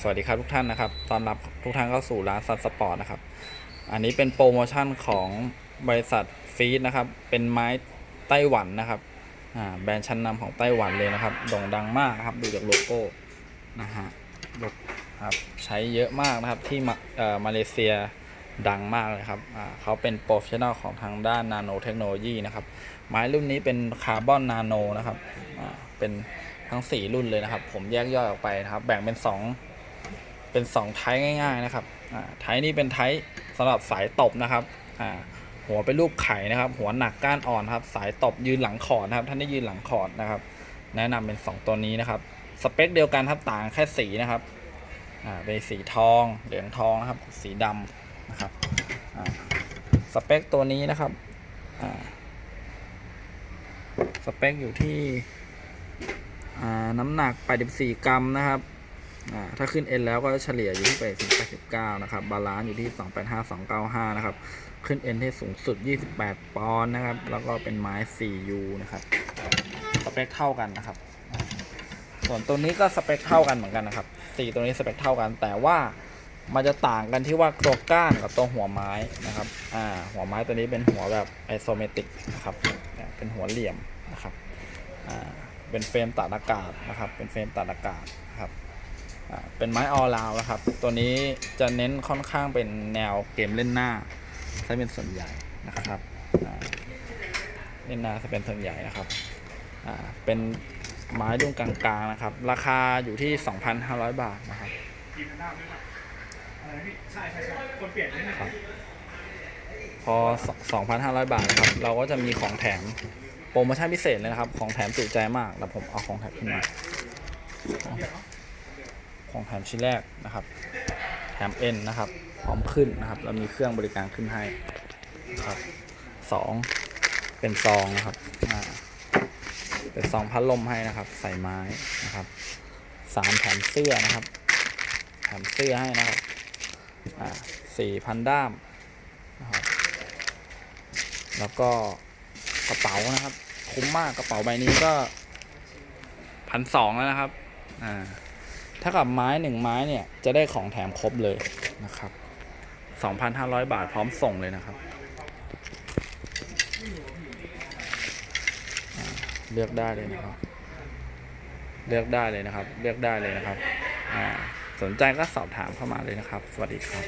สวัสดีครับทุกท่านนะครับ ตอนรับทุกท่านเข้าสู่ร้านซันสปอร์ตนะครับ อันนี้เป็นโปรโมชั่นของบริษัทฟีดนะครับ เป็นไม้ไต้หวันนะครับ อ่า แบรนด์ชั้นนำของไต้หวันเลยนะครับ โด่งดังมากนะครับ ดูจากโลโก้นะฮะโลโก้ครับ ใช้เยอะมากนะครับ ที่มาเอ่อมาเลเซียดังมากเลยครับ อ่า เขาเป็นโปรเฟชชั่นอลของทางด้านนาโนเทคโนโลยีนะครับ ไม้รุ่นนี้เป็นคาร์บอนนาโนนะครับ อ่า เป็นทั้ง 4 รุ่นเลยนะครับ ผมแยกย่อยออกไปนะครับ แบ่งเป็น 2 เป็น2ไทป์ง่ายๆนะครับไทป์นี้เป็นไทป์สำหรับสายตบนะครับหัวเป็นรูปไข่นะครับ หัวหนักก้านอ่อนครับ สายตบยืนหลังคอร์ดนะครับ ท่านได้ยืนหลังคอร์ดนะครับ แนะนำเป็น 2 ตัวนี้นะครับ สเปคเดียวกันครับต่างแค่สีนะครับเป็นสีทอง เหลืองทองนะครับ สีดำนะครับสเปคตัวนี้นะครับสเปคอยู่ที่น้ำหนัก 84 กรัมนะครับ ถ้าขึ้น N แล้วก็เฉลี่ยอยู่ที่80 89นะครับ บาลานซ์อยู่ที่ 285 295 นะครับ ขึ้น N ที่สูงสุด 28 ปอนด์นะครับ แล้วก็เป็นไม้ 4U นะครับ สเปคเท่ากันนะครับ ส่วนตัวนี้ก็สเปคเท่ากันเหมือนกันนะครับสีตัวนี้สเปคเท่ากัน แต่ว่ามันจะต่างกันที่ว่าตัวก้านกับตัวหัวไม้นะครับ อ่า หัวไม้ตัวนี้เป็นหัวแบบไอโซเมติกนะครับ เป็นหัวเหลี่ยมนะครับ อ่า เป็นเฟรมตัดอากาศนะครับ เป็นเฟรมตัดอากาศนะครับ เป็นไม้ออลาวนะครับ ตัวนี้จะเน้นค่อนข้างเป็นแนวเกมเล่นหน้าถ้าเป็นส่วนใหญ่นะครับเล่นหน้าจะเป็นส่วนใหญ่นะครับเป็นไม้ดุ้งกลางๆนะครับ ราคาอยู่ที่ 2,500 บาทนะครับทีมหน้าด้วยป่ะอะไรนะพี่ใช่ใช่ใช่คนเปลี่ยนนิดนึงครับพอ 2,500 บาทนะครับ เราก็จะมีของแถมโปรโมชั่นพิเศษเลยนะครับ ของแถมจุใจมากแล้วผมเอาของแถมขึ้นมา ของแถมชิ้นแรกนะครับแถมเอ็นนะครับ พร้อมขึ้นนะครับแล้วมีเครื่องบริการขึ้นให้นะครับสองเป็นซองนะครับอ่าเป็นซองพัดลมให้นะครับ ใส่ไม้นะครับสามแถมเสื้อนะครับ แถมเสื้อให้นะครับอ่าสี่พันด้ามนะครับแล้วก็กระเป๋านะครับ คุ้มมากกระเป๋าใบนี้ก็พันสองแล้วนะครับ อ่า ถ้ากับไม้หนึ่งไม้เนี่ยจะได้ของแถมครบเลยนะครับ 2,500 บาทพร้อมส่งเลยนะครับ เลือกได้เลยนะครับ เลือกได้เลยนะครับ เลือกได้เลยนะครับ สนใจก็สอบถามเข้ามาเลยนะครับ สวัสดีครับ